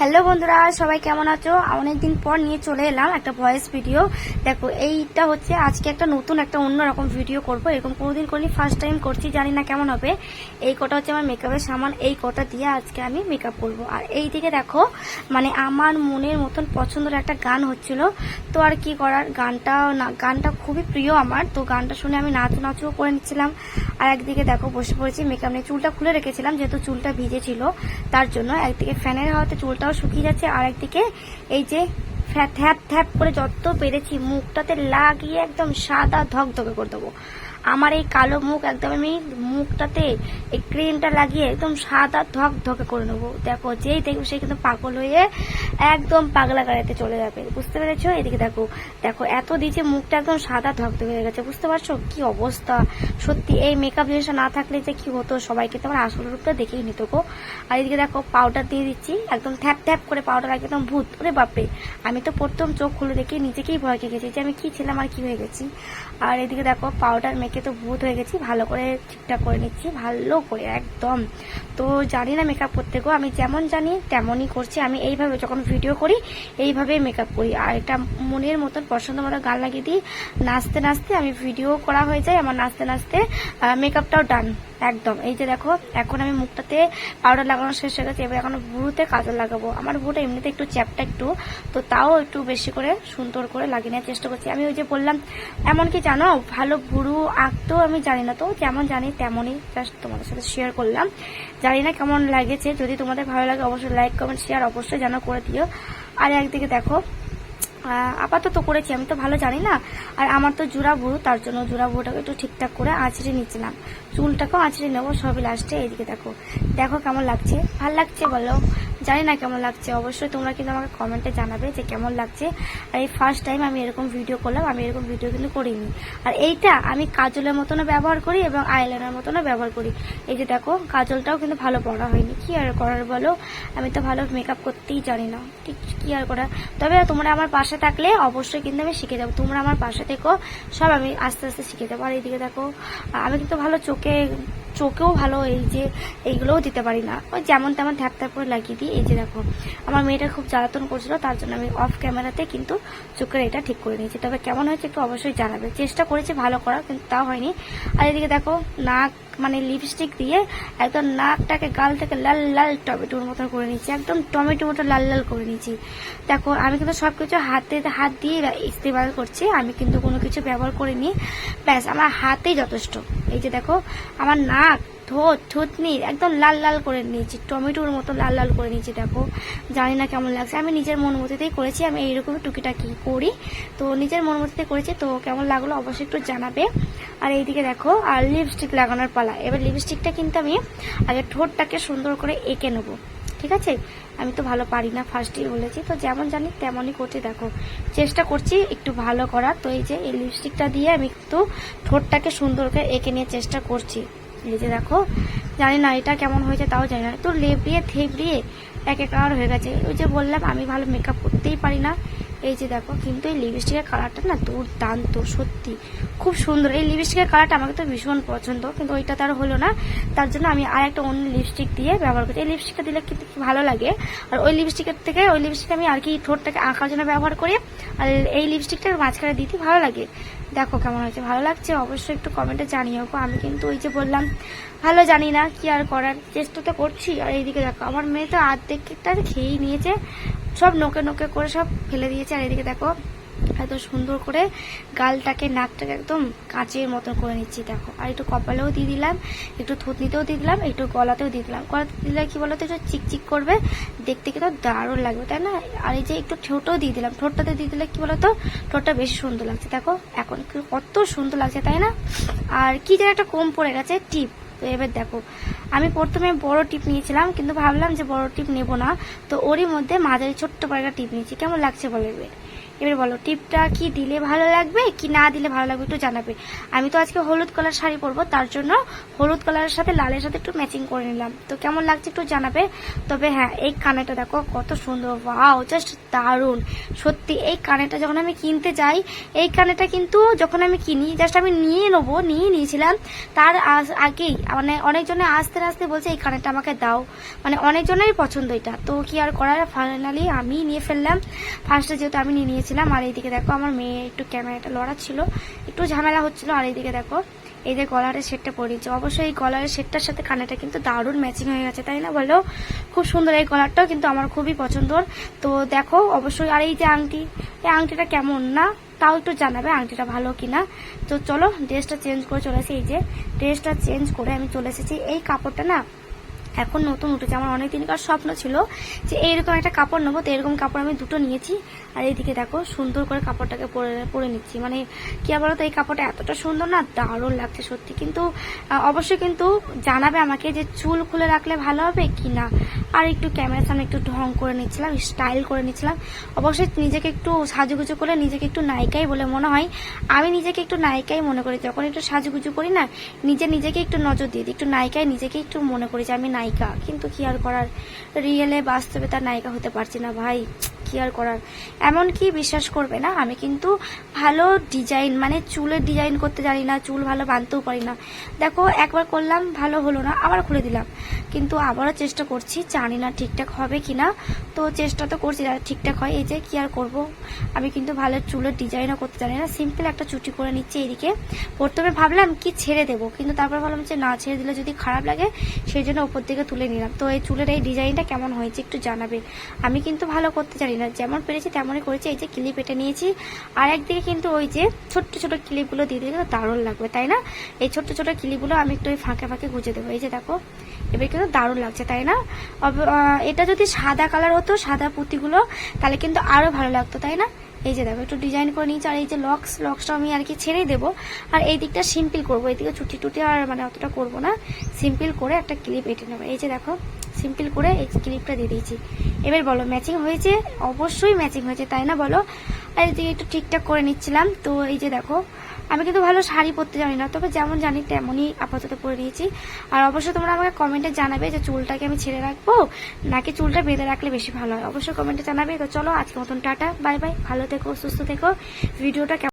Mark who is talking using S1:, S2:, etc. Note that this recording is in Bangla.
S1: হ্যালো বন্ধুরা, সবাই কেমন আছো? অনেকদিন পর নিয়ে চলে এলাম একটা ভয়েস ভিডিও দেখো, এইটা হচ্ছে আজকে একটা নতুন একটা অন্যরকম ভিডিও করব। এরকম কোনোদিন করিনি ফার্স্ট টাইম করছি, জানি না কেমন হবে। এই কটা হচ্ছে আমার মেকআপের সামান, এই কটা দিয়ে আজকে আমি মেকআপ করব। আর এই দিকে দেখো মানে আমার মনের মতন পছন্দের একটা গান হচ্ছিল। তো আর কি করার, গানটা না, গানটা খুবই প্রিয় আমার। তো গানটা শুনে আমি নাচ নাচও করে নিচ্ছিলাম। আর একদিকে দেখো, বসে পড়েছি মেকআপ নিয়ে চুলটা খুলে রেখেছিলাম, যেহেতু চুলটা ভিজে ছিল তার জন্য একদিকে ফ্যানের হাওয়াতে চুলটাও শুকিয়ে যাচ্ছে। আর একদিকে এই যে ফ্যাপ থ্যাপ থ্যাপ করে যত পেরেছি মুখটাতে লাগিয়ে একদম সাদা ধকধকে করে দেবো। আমার এই কালো মুখ একদম আমি মুখটাতে এই ক্রিমটা লাগিয়ে একদম সাদা ধক ধকে করে নেব। দেখো, যেই দেখব সে কিন্তু পাগল হয়ে একদম পাগলা গাড়িতে চলে যাবে। বুঝতে পেরেছ? এদিকে দেখো দেখো, এত দিয়েছে মুখটা একদম সাদা ধক ধকে হয়ে গেছে। বুঝতে পারছ? কি অবস্থা? সত্যি, এই মেকআপ জিনিসটা না থাকলে যে কি হতো? সবাইকে তো আমার আসল রূপটা দেখেই নিত গো। আর এদিকে দেখো পাউডার দিয়ে দিচ্ছি, একদম থ্যাপ থ্যাপ করে পাউডার একদম ভূত। ওরে বাপরে! আমি তো প্রথম চোখ খুলে দেখে নিজেকেই ভয় খেয়ে গেছি যে আমি কি ছিলাম আর কি হয়ে গেছি। আর এদিকে দেখো পাউডার মেখে তো ভূত হয়ে গেছি, ভালো করে ঠিকঠাক করে নিচ্ছি, ভালো করে, একদম। তো জানি না মেকআপ করতে গো, আমি যেমন জানি তেমনই করছি, আমি এইভাবে যখন ভিডিও করি এইভাবে মেকআপ করি। আর এটা মনের মতন পছন্দ মতো গান লাগিয়ে দিই, নাচতে নাচতে আমি ভিডিও করা হয়ে যায়, আমার নাচতে নাচতে মেকআপটাও ডান একদম। এই যে দেখো, এখন আমি মুখটাতে পাউডার লাগানো শেষ হয়ে গেছে, এবার এখন ভুরুতে কাজল লাগাবো। আমার ভুরুটা এমনিতে একটু চ্যাপটা একটু, তো তাও একটু বেশি করে সুন্দর করে লাগিয়ে নেওয়ার চেষ্টা করছি। আমি ওই যে বললাম, এমনকি জানো, ভালো ভুরু আঁকতেও আমি জানি না তো, যেমন জানি তেমনই জাস্ট তোমাদের সাথে শেয়ার করলাম। জানি না কেমন লাগেছে, যদি তোমাদের ভালো লাগে অবশ্যই লাইক কমেন্ট শেয়ার অবশ্যই যেন করে দিও। আর একদিকে দেখো আপাতত করেছি, আমি তো ভালো জানি না। আর আমার তো জোড়া ভুরু তার জন্য জোড়া ভুরুটাকে একটু ঠিকঠাক করে আঁচড়ে নিচ্ছিলাম। চুলটাকেও আঁচড়ে নেব সবই লাস্টে এইদিকে দেখো। দেখো কেমন লাগছে, ভালো লাগছে বলো। জানি না কেমন লাগছে, অবশ্যই তোমরা কিন্তু আমাকে কমেন্টে জানাবে যে কেমন লাগছে। আর এই ফার্স্ট টাইম আমি এরকম ভিডিও করলাম, আমি এরকম ভিডিও কিন্তু করিনি। আর এইটা আমি কাজলের মতনও ব্যবহার করি এবং আইলাইনার মতনও ব্যবহার করি। এই যে দেখো, কাজলটাও কিন্তু ভালো পড়া হয়নি। কি আর করার বলো? আমি তো ভালো মেকআপ করতেই জানি না। ঠিক কি আর করার তবে তোমরা আমার পাশে থাকলে অবশ্যই কিন্তু আমি শিখে যাব। তোমরা আমার পাশে থেকো, সব আমি আস্তে আস্তে শিখে যাব। আর এইদিকে দেখো, আমি কিন্তু ভালো চোখে চোখেও ভালো এই যে এইগুলোও দিতে পারি না। ওই যেমন তেমন থ্যাপ থ্যাপ করে লাগিয়ে দিই। এই যে দেখো, আমার মেয়েটা খুব জ্বালাতন করছিল, তার জন্য আমি অফ ক্যামেরাতে কিন্তু চোখের এটা ঠিক করে নিয়েছি। তবে কেমন হয়েছে একটু অবশ্যই জানাবে। চেষ্টা করেছি ভালো করার, কিন্তু তাও হয়নি। আর এদিকে দেখো, নাক মানে লিপস্টিক দিয়ে একদম নাকটাকে, গালটাকে লাল লাল টমেটোর মতো করে নিয়েছি। একদম টমেটো মতো লাল লাল করে নিয়েছি। দেখো, আমি কিন্তু সবকিছু হাতে, হাত দিয়ে ইস্তেমাল করছি। আমি কিন্তু কোনো কিছু ব্যবহার করিনি। ব্যাস, আমার হাতেই যথেষ্ট। এই যে দেখো, আমার নাক, ঠোঁট, থুতনি একদম লাল লাল করে নিয়েছি, টমেটোর মতো লাল লাল করে নিয়েছি দেখো। জানি না কেমন লাগছে, আমি নিজের মন মতিতেই করেছি, আমি এইরকম টুকিটাকি করি। তো নিজের মন মতিতে করেছি, তো কেমন লাগল অবশ্যই একটু জানাবে। আর এইদিকে দেখো, আর লিপস্টিক লাগানোর পালা। এবার লিপস্টিকটা কিন্তু আমি আগে ঠোঁটটাকে সুন্দর করে এঁকে নেব। ঠিক আছে? আমি তো ভালো পারি না ফার্স্ট ইয়ে বলেছি। তো যেমন জানি তেমনই করছি, দেখো। চেষ্টা করছি একটু ভালো করার। তো এই যে এই লিপস্টিকটা দিয়ে আমি একটু ঠোঁটটাকে সুন্দর করে এঁকে নিয়ে চেষ্টা করছি। এই যে দেখো, জানি না এটা কেমন হয়েছে তাও জানি না। তো লেবড়িয়ে থেবড়িয়ে এক একার হয়ে গেছে। ওই যে বললাম, আমি ভালো মেকআপ করতেই পারি না। এই যে দেখো, কিন্তু এই লিপস্টিকের কালারটা না দুর্দান্ত, সত্যি। খুব সুন্দর। এই লিপস্টিকের কালারটা আমাকে তো ভীষণ পছন্দ, কিন্তু ওইটা তার হলো না। তার জন্য আমি আর একটা অন্য লিপস্টিক দিয়ে ব্যবহার করছি। এই লিপস্টিকটা দিলে কিন্তু ভালো লাগে। আর ওই লিপস্টিকের থেকে, ওই লিপস্টিক আমি আর কি ঠোঁটটাকে আঁকার জন্য ব্যবহার করি। আর এই লিপস্টিকটার মাঝখানে দিতে ভালো লাগে। দেখো কেমন হয়েছে, ভালো লাগছে? অবশ্যই একটু কমেন্টে জানিও। আমি কিন্তু ওই যে বললাম, ভালো জানি না কি আর করার। চেষ্টা তো করছি। আর এইদিকে দেখো, আমার মেয়ে তো আর্ধেকটা খেয়েই নিয়েছে। সব নোকে নোকে করে সব ফেলে দিয়েছে। আর এদিকে দেখো, এত সুন্দর করে গালটাকে, নাকটাকে একদম কাঁচের মতন করে নিচ্ছি, দেখো। আর একটু কপালেও দিয়ে দিলাম, একটু থুতনিতেও দিয়ে দিলাম, একটু গলাতেও দিয়ে দিলাম। গলাতে দিলে কি বলতো, একটু চিকচিক করবে, দেখতে কিন্তু দারুণ লাগবে, তাই না? আর এই যে একটু ঠোঁটও দিয়ে দিলাম, ঠোঁটটাতে দিয়ে দিলে কি বলতো, ঠোঁটটা বেশি সুন্দর লাগছে, দেখো। এখন কত সুন্দর লাগছে, তাই না? আর কি যেন একটা কম পড়ে গেছে, টিপ। তো এবার দেখো, আমি প্রথমে বড় টিপ নিয়েছিলাম, কিন্তু ভাবলাম যে বড় টিপ নেব না। তো ওরই মধ্যে মাঝারি ছোট্ট করে টিপ নিয়েছি। কেমন লাগছে বলে এবার? এবার বলো, টিপটা কি দিলে ভালো লাগবে, কি না দিলে ভালো লাগবে একটু জানাবে। আমি তো আজকে হলুদ কালার শাড়ি পরবো, তার জন্য হলুদ কালারের সাথে, লালের সাথে একটু ম্যাচিং করে নিলাম। তো কেমন লাগছে একটু জানাবে, তবে হ্যাঁ এই কানেটা দেখো, কত সুন্দর ওয়াও জাস্ট দারুণ। সত্যি, এই কানেটা যখন আমি কিনতে যাই, এই কানেটা কিন্তু যখন আমি কিনি জাস্ট আমি নিয়ে নেব, নিয়ে নিয়েছিলাম, তার আগেই মানে অনেকজনে আস্তে আস্তে বলছে, এই কানেরটা আমাকে দাও। মানে অনেকজনেরই পছন্দ এটা। তো কি আর করার ফাইনালি আমি নিয়ে ফেললাম। ফার্স্টে যেহেতু আমি নিয়ে নিয়েছিলাম আর এইদিকে দেখো আমার মেয়ে একটু ক্যামেরাটা লড়া ছিল, একটু ঝামেলা হচ্ছিল, আর এইদিকে দেখো, এই যে গলারের সেটটা পরিয়েছে অবশ্যই এই গলারের সেটটার সাথে কানেটা কিন্তু দারুণ ম্যাচিং হয়ে গেছে, তাই না বলো? খুব সুন্দর এই গলারটাও কিন্তু আমার খুবই পছন্দর। তো দেখো, অবশ্যই, আর এই যে আংটি, এই আংটিটা কেমন না? তাও একটু জানাবে আংটিটা ভালো কিনা। তো চলো ড্রেসটা চেঞ্জ করে চলে এসেছি এই যে ড্রেসটা চেঞ্জ করে আমি চলে এসেছি। এই কাপড়টা না এখন নতুন উঠেছে। আমার অনেক দিনকার স্বপ্ন ছিল যে এইরকম একটা কাপড় নেব, তো এরকম কাপড় আমি দুটো নিয়েছি। আর এইদিকে দেখো, সুন্দর করে কাপড়টাকে পরে পরে নিচ্ছি। মানে কি আর তো এই কাপড়টা এতটা সুন্দর না, দারুণ লাগছে সত্যি। কিন্তু অবশ্যই কিন্তু জানাবে আমাকে যে চুল খুলে রাখলে ভালো হবে কি না। আর একটু ক্যামেরার সামনে একটু ঢং করে নিচ্ছিলাম, স্টাইল করে নিচ্ছিলাম। অবশ্যই নিজেকে একটু সাজুগুজু করে নিজেকে একটু নায়িকাই বলে মনে হয়। আমি নিজেকে একটু নায়িকাই মনে করি। যখন একটু সাজুগুজু করি না, নিজে নিজেকে একটু নজর দিয়ে দিই, একটু নায়িকায় নিজেকে একটু মনে করি যে আমি নায়িকা, কিন্তু কি আর করার? রিয়েলে বাস্তবে তার নায়িকা হতে পারছি না ভাই, কি আর করার? এমন কি বিশ্বাস করবে না? আমি কিন্তু ভালো ডিজাইন মানে চুলের ডিজাইন করতে জানি না, চুল ভালো বাঁধতেও পারি না। দেখো, একবার করলাম, ভালো হলো না, আবার খুলে দিলাম। কিন্তু আবারও চেষ্টা করছি, জানি না ঠিকঠাক হবে কি না তো চেষ্টা তো করছি যাতে ঠিকঠাক হয়। এই যে কি আর করব? আমি কিন্তু ভালো চুলের ডিজাইনও করতে জানি না। সিম্পল একটা চুটি করে নিচ্ছি এইদিকে। প্রথমে ভাবলাম কি ছেড়ে দেবো, কিন্তু তারপর ভাবলাম যে না, ছেড়ে দিলে যদি খারাপ লাগে, সেই জন্য ওপর দিকে তুলে নিলাম। তো এই চুলের এই ডিজাইনটা কেমন হয়েছে একটু জানাবে। আমি কিন্তু ভালো করতে জানি না। যেমন পেরেছি তেমনই করেছি। এই যে ক্লিপ এটা নিয়েছি। আর একদিকে কিন্তু ওই যে ছোট্ট ছোট ক্লিপগুলো দিয়ে দিলে দারুণ লাগবে, তাই না? এই ছোট্ট ছোট ক্লিপগুলো আমি একটু ওই ফাঁকে ফাঁকে গুঁজে দেবো। এই যে দেখো, এবার কিন্তু দারুণ লাগছে, তাই না? এটা যদি সাদা কালার হতো, সাদা পুঁতিগুলো, তাহলে কিন্তু আরও ভালো লাগতো, তাই না? এই যে দেখো, একটু ডিজাইন করে নিয়েছি, আর এই যে লক্স লক্সটা আমি আর কি ছেড়েই দেবো। আর এই দিকটা সিম্পল করব এইদিকে চুটি টুটি আর মানে অতটা করব না। সিম্পল করে একটা ক্লিপ এঁটে নেব। এই যে দেখো সিম্পল করে এই ক্লিপটা দিয়ে দিয়েছি। এবার বলো ম্যাচিং হয়েছে? অবশ্যই ম্যাচিং হয়েছে, তাই না বলো? আর এদিকে একটু ঠিকঠাক করে নিচ্ছিলাম, তো এই যে দেখো আমি কিন্তু ভালো শাড়ি পরতে জানি না, তবে যেমন জানি তেমনই আপাতত পরে নিয়েছি। আর অবশ্যই তোমরা আমাকে কমেন্টে জানাবে যে চুলটাকে আমি ছেড়ে রাখব, নাকি চুলটা বেঁধে রাখলে বেশি ভালো হয়। অবশ্যই কমেন্টে জানাবে। তো চলো আজকে মতন টাটা বাই বাই ভালো থেকো, সুস্থ থেকো। ভিডিওটা